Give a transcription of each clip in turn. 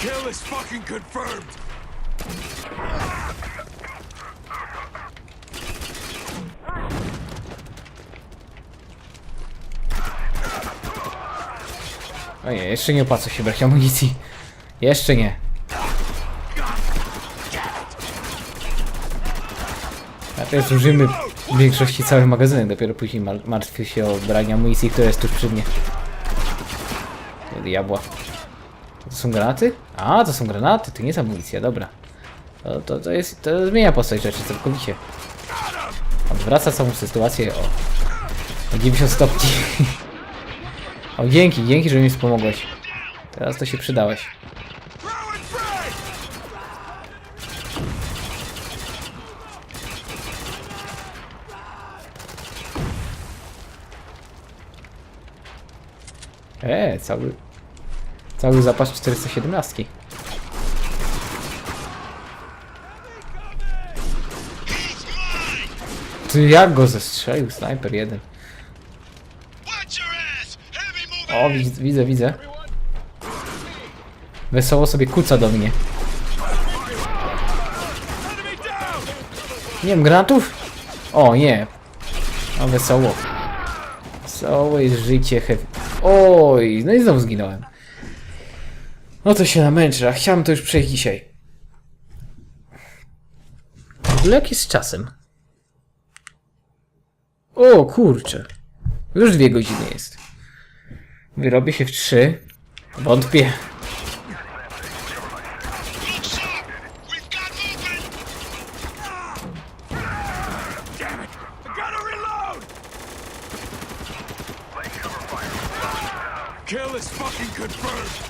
Kill is fucking confirmed. O nie, jeszcze nie opłaca się brać amunicji. Jeszcze nie. Najpierw zużymy w większości cały magazynek, dopiero później mar- martwię się o branie amunicji, która jest tuż przy mnie. Diabła. To są granaty? A, to są granaty, to nie jest amunicja, dobra. To, to, to jest, to zmienia postać rzeczy całkowicie. Odwraca całą sytuację o, o 90 stopni. O, dzięki, dzięki, że mi wspomogłeś. Teraz to się przydałeś. Throwing frag! E, cały... Cały zapas 417. Ty jak go zestrzelił, snajper jeden. O, widzę, widzę. Wesoło sobie kuca do mnie. Nie wiem, granatów? O, nie. O, wesoło. Jest życie heavy. Oj, no i znowu zginąłem. No to się namęczę, a chciałem to już przejść dzisiaj. W ogóle jak jest z czasem? O, kurczę. Już dwie godziny jest. Wyrobię się w trzy. Wątpię. Kill is fucking confirmed!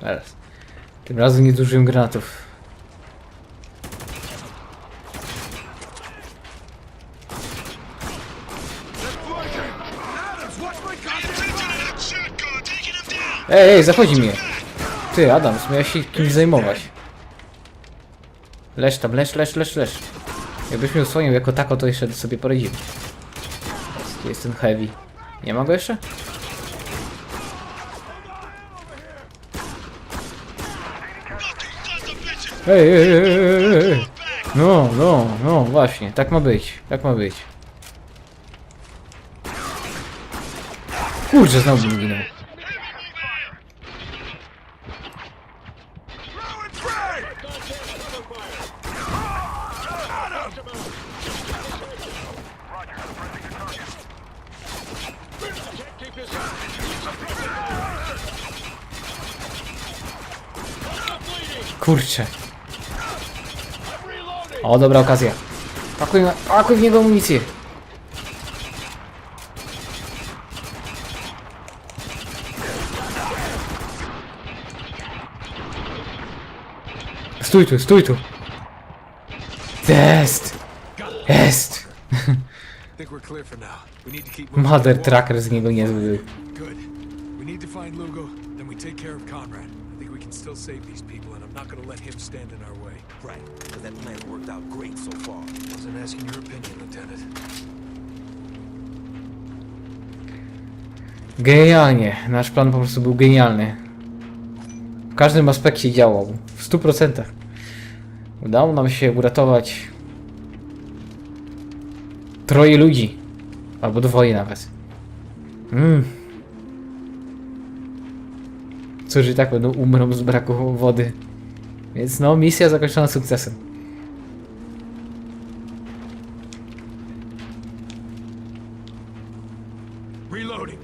Teraz. Tym razem nie zużyłem granatów. Ej, ej, zachodzi mnie. Ty, Adams, miałeś się kimś zajmować. Leż tam, leż, leż, leż, leż. Jakbyś mnie usłonił jako tako, to jeszcze sobie poradzimy. Jest- Jest ten heavy. Nie ma go jeszcze? Ej, ej, ej, ej. No, no, no, właśnie, tak ma być, tak ma być. Kurczę, znowu mi ginął. Kurczę. O, dobra okazja. Pakuj, pakuj w niego amunicję. Stój tu, stój tu. Jest! Jest! Mother tracker z niego niezły był. Take care of Conrad. I think we can still save these people, and I'm not gonna let him stand in our way. Right, because that plan worked out great so far. Wasn't asking your opinion, Lieutenant. Genialnie. Nasz plan po prostu był genialny. W każdym aspekcie działał. W 100%. Udało nam się uratować troje ludzi. Albo dwoje nawet. Mm. I tak będą umrą z braku wody. Więc no, misja zakończona sukcesem. Reloading.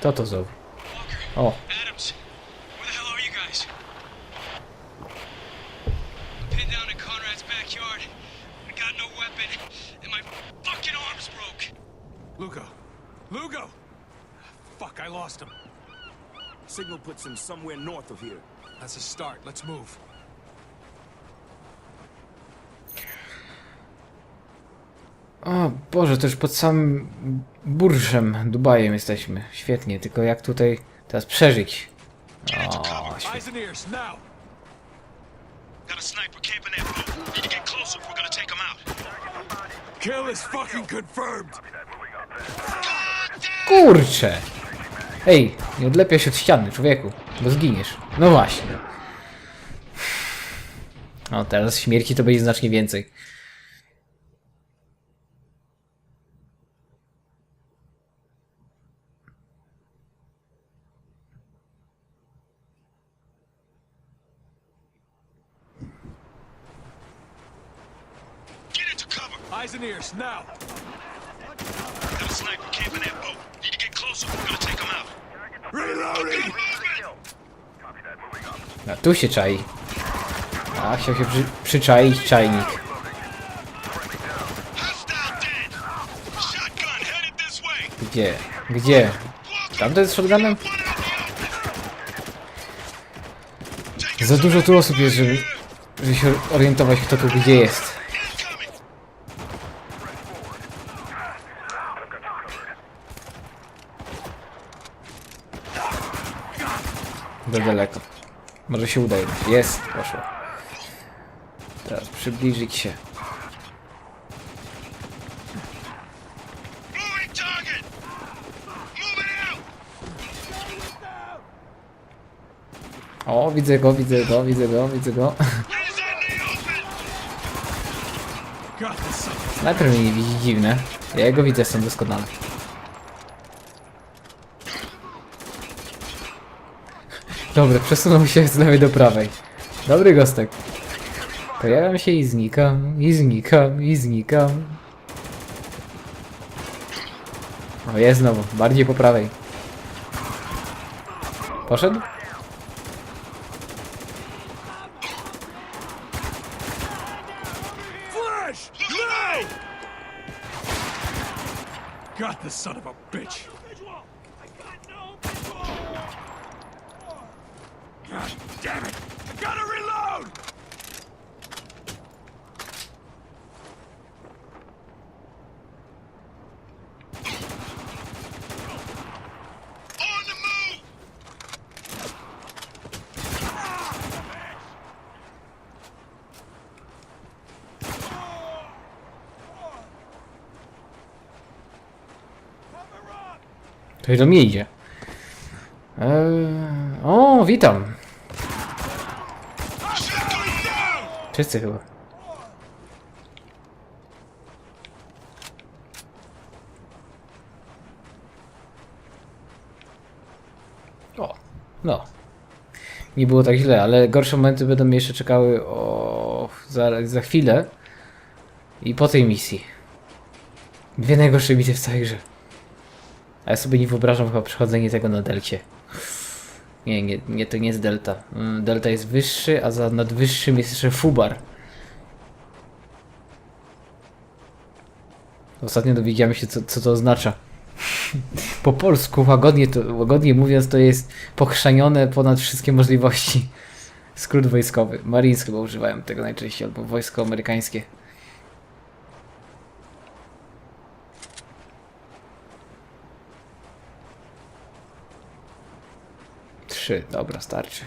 To to znowu. O, Adams, where the hell are you guys? I'm pinned down in Conrad's backyard. I got no weapon, and my fucking arm's broke. Lugo. Lugo! Fuck, I lost him. Signal puts him somewhere north of here. That's a start. Let's move. O Boże, to już pod samym burszem, Dubajem jesteśmy. Świetnie, tylko jak tutaj teraz przeżyć? O, świetnie. Eyes and ears, now! Got a sniper camping that boat. Need to get closer if we're gonna take him out. Kill is fucking confirmed! Kurczę! Ej, nie odlepiaj się od ściany, człowieku, bo zginiesz. No właśnie. O, teraz śmierci to będzie znacznie więcej. Eyes and ears, now! Got a sniper camping that boat. Need to get closer we're gonna take him out. Reloading! A tu się czai. A, chciał się przy, przyczaić czajnik. Gdzie? Gdzie? Tamten z shotgunem? Za dużo tu osób jest, żeby, żeby się orientować kto tu gdzie jest. Za daleko. Może się uda. Jest, poszło. Teraz przybliżyć się. O, widzę go, widzę go, widzę go, widzę go. Najpierw mnie nie widzi, dziwne. Ja go widzę, jestem doskonale. Dobra, przesunął się z lewej do prawej. Dobry gostek. Pojawiam się i znikam, i znikam, i znikam. O, jest znowu, bardziej po prawej. Poszedł? Flash! No! Got the son of a bitch! God damn it! I gotta reload! To do mnie idzie. Eee, o, witam. Wszyscy chyba. O, no. Nie było tak źle, ale gorsze momenty będą mnie jeszcze czekały o, za, za chwilę. I po tej misji. Dwie najgorsze misje w całej grze. A ja sobie nie wyobrażam chyba przechodzenie tego na delcie. Nie, nie, nie, to nie jest delta. Mm, Delta jest wyższy, a za nadwyższym jest jeszcze fubar. Ostatnio dowiedziałem się, co, co to oznacza. Po polsku, łagodnie, to, łagodnie mówiąc, to jest pochrzanione ponad wszystkie możliwości. Skrót wojskowy. Marines chyba używają tego najczęściej, albo wojsko amerykańskie. Trzy, dobra, starczy.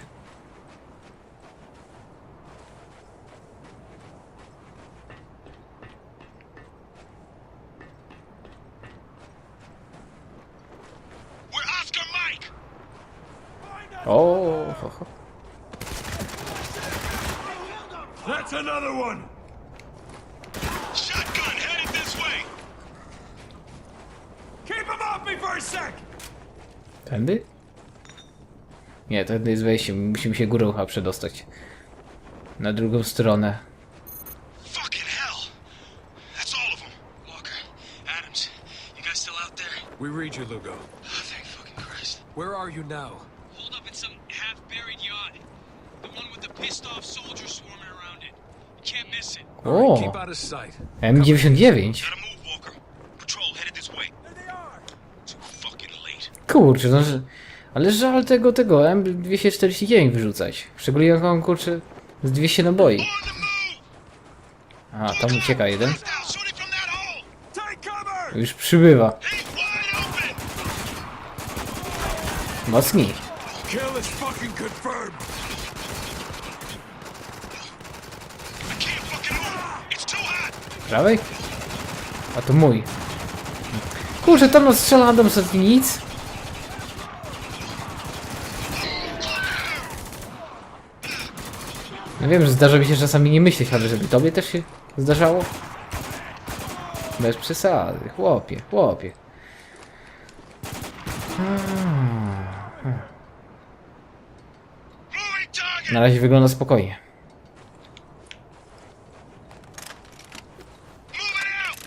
We're Oscar Mike. O, ho, ho. That's another one! Shotgun headed this way. Keep him off me for a sec! Tędy? Nie, tędy jest wejście. Musimy się górą chyba przedostać. Na drugą stronę. There? We read you, Lugo. Oh, thank fucking Christ. Where are you now? Hold up in some half-buried yacht. The one with the pissed-off soldiers swarming around it. You can't miss it. Alright, O, keep out of sight. M99. Gotta move, Walker. Patrol headed this way. Too fucking late. Kurczę, no, że Ale żal tego, tego M249 wyrzucać. Szczególnie jak mam kurczę z 200 naboi. A, tam ucieka jeden. Już przybywa. Mocniej. Prawej? A to mój. Kurczę, tam nas strzela Adam nic. Ja wiem, że zdarza mi się czasami nie myśleć, ale żeby tobie też się zdarzało? Bez przesady, chłopie, chłopie. Moving target! Na razie wygląda spokojnie. Moving out!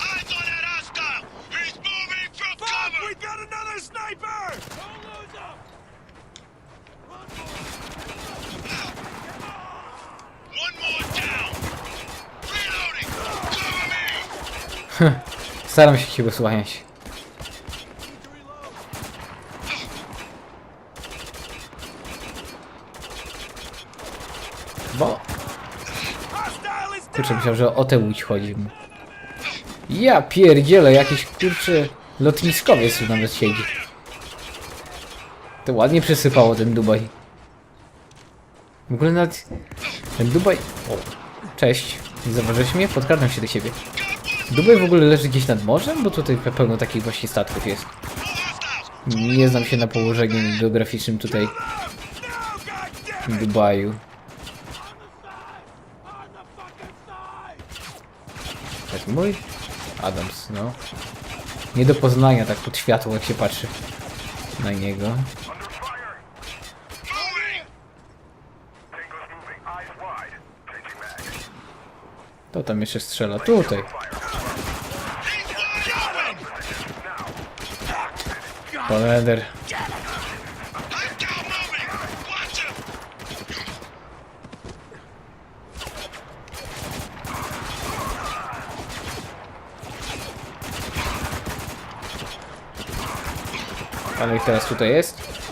Eyes on that hostile! He's moving from cover! We got another sniper! One more down! Reloading! Cover me! Staram się ciebie słuchać. Bo... Kurczę, myślałem, że o tę łódź chodzi. Ja pierdzielę, jakiś kurczę lotniskowiec tu nawet siedzi. To ładnie przesypało ten Dubaj. W ogóle nawet ten Dubaj... O, cześć. Zauważyłeś mnie? Podkradłem się do siebie. Dubaj w ogóle leży gdzieś nad morzem? Bo tutaj pełno takich właśnie statków jest. Nie znam się na położeniu geograficznym tutaj Dubaju. Tak mój? Adams, no. Nie do poznania tak pod światło jak się patrzy na niego. To tam jeszcze strzela. Tutaj. Him! Ale ich teraz tutaj jest.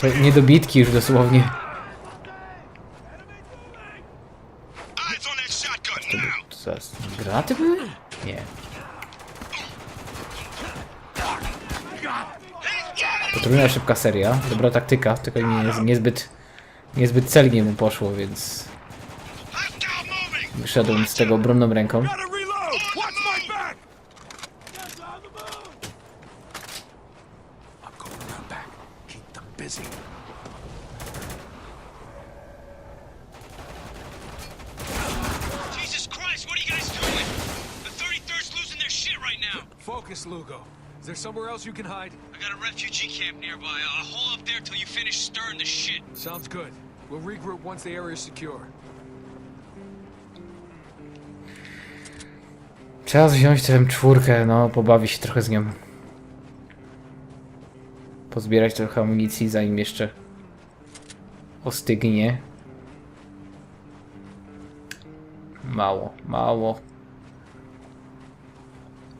To niedobitki już dosłownie. Now! To zaraz, granaty były? Nie. He's Potrójna szybka seria. Dobra taktyka, tylko nie, niezbyt, niezbyt celnie mu poszło, więc wyszedłem z tego obronną ręką. Gotta reload! Watch my back! I'm going around back. Keep them busy. Jesus Christ, what are you guys doing? The 33rd's losing their shit right now. Focus, Lugo. Is there somewhere else you can hide? I got a refugee camp nearby. I'll hold up there till you finish stirring the shit. Sounds good. We'll regroup once the area is secure. Trzeba wziąć tę czwórkę, no, pobawić się trochę z nią. Pozbierać trochę amunicji, zanim jeszcze ostygnie. Mało, mało.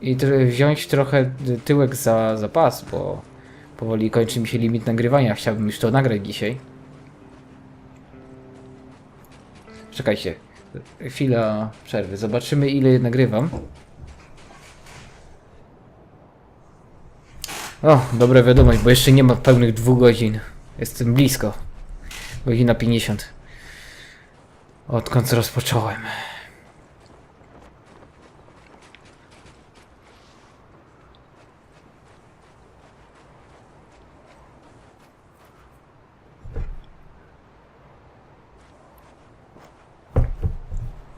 I wziąć trochę tyłek za zapas, bo powoli kończy mi się limit nagrywania. Chciałbym już to nagrać dzisiaj. Czekajcie. Chwila przerwy. Zobaczymy ile nagrywam. O, dobra wiadomość, bo jeszcze nie ma pełnych dwóch godzin. Jestem blisko. Godzina 50. Odkąd rozpocząłem.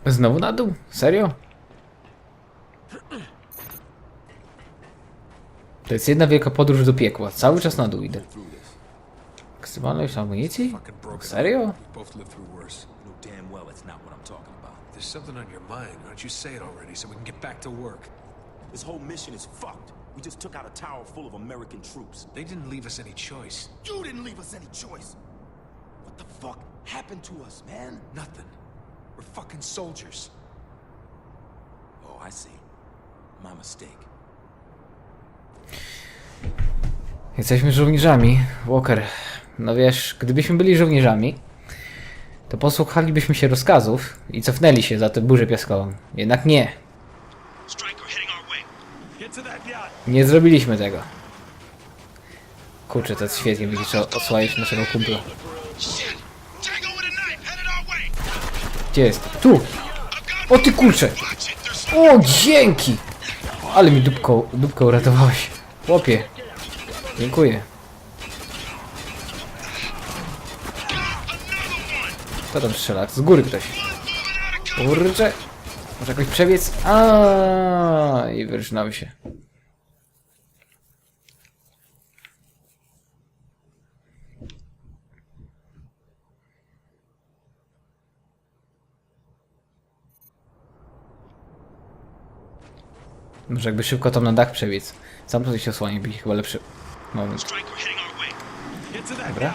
Znowu na dół? Serio? To jest jedna wielka podróż do piekła. Cały czas na dół idę. Maksymalność amunicji? Serio? There's something on your mind. Why don't you say it already so we can get back to work? This whole mission is fucked. We just took out a tower full of American troops. They didn't leave us any choice. You didn't leave us any choice. What the fuck happened to us, man? Nothing. We're fucking soldiers. Oh, I see. My mistake. Jesteśmy żołnierzami, Walker. No wiesz, gdybyśmy byli żołnierzami, to posłuchalibyśmy się rozkazów i cofnęli się za tę burzę piaskową. Jednak nie, nie zrobiliśmy tego. Kurczę, to świetnie będzie trzeba osłaniać naszego kumpla. Shit! Tango with a knife headed our way. Gdzie jest? Tu! O ty there's O, dzięki! Ale mi dupką, dupką uratowałeś. Chłopie. Dziękuję. Kto tam strzela? Z góry ktoś. Kurczę. Może jakoś przebiec? A i wyrżnął się. Może jakby szybko tam na dach przebiec. Sam to się osłanie, będzie chyba lepszy moment. Dobra.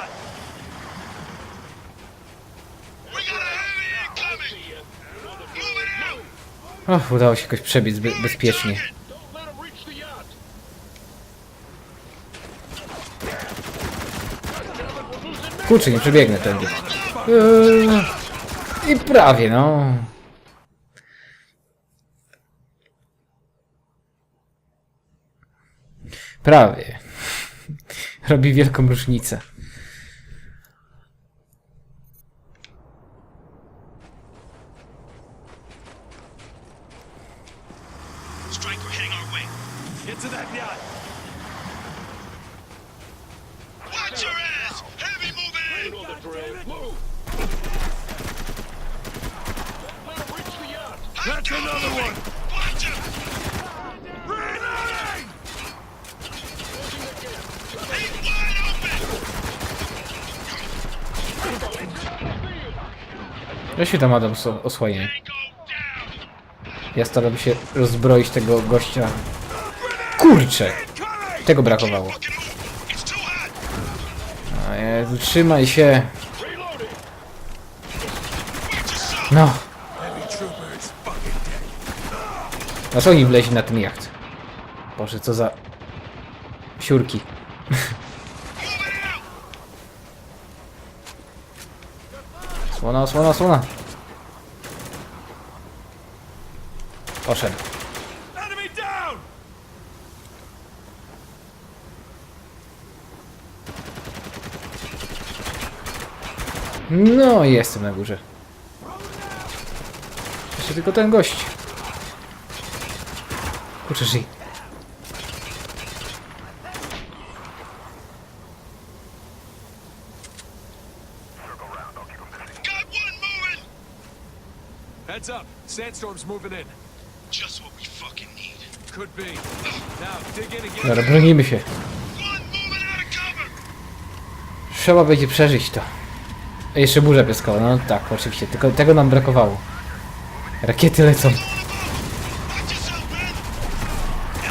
Och, udało się jakoś przebiec be bezpiecznie. Kurczę, nie przebiegnę tędy. Eee, I prawie, no. Prawie. Robi wielką różnicę. Striker heading our way. Get to that yacht. Watch your ass. Heavy moving in. That's another one. Watch him. Reloading! He's wide open. Ja się tam Adam osłaniaj. Ja staram się rozbroić tego gościa. Kurczę! Tego brakowało. Trzymaj się. No. Co oni wleźli na ten jacht? Boże, co za... Siurki. Moving out. Słona, słona, słona. Poszedł. No, jestem na górze. Jeszcze tylko ten gość. Kurczę, żyj. Heads up. Sandstorm's moving in. Just what we fucking need. Could be. Now, dig in get Dobra, bronimy się. Trzeba będzie przeżyć to. A jeszcze burza piaskowa, no tak, oczywiście. Tylko tego nam brakowało. Rakiety lecą.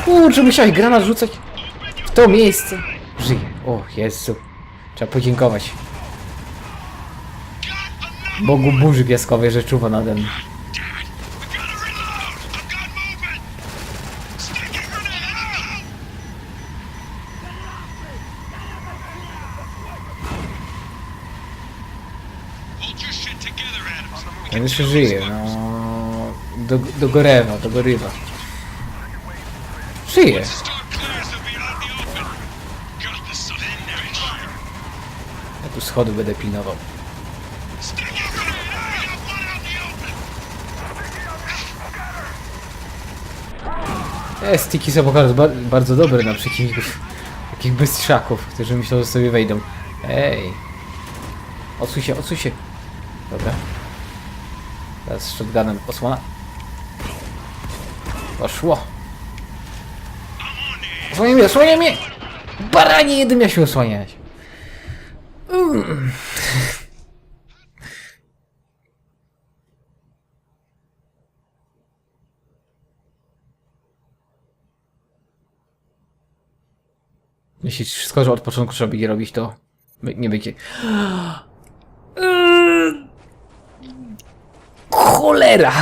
Kurczę, musiałeś granat rzucać w to miejsce. Żyje. O, Jezu. Trzeba podziękować. Bogu burzy piaskowej, że czuwa nade mną. We gotta reload. I've got movement. Sticky grenade out. Hold your shit together, Adams. We On can jeszcze kill żyje, these fuckers. no... Do, do gorewa, do gorywa. Żyje. Once the storm clears, they'll be out in the open. Got this son in there. Ja tu schody będę pilnował. Sticky grenade out. We got one out in the open. E, Sticky są bardzo, bardzo dobre na przeciwników. Takich bystrzaków, którzy myślą, że sobie wejdą. Ej. Odsuń się, odsuń się. Dobra. Teraz z shotgunem osłona. Poszło. Osłaniaj mnie, osłaniaj mnie! Baranie, jednym ja się osłaniać. Mm. Jeśli wszystko, że od początku trzeba będzie robić, to nie będzie. Eee. Cholera!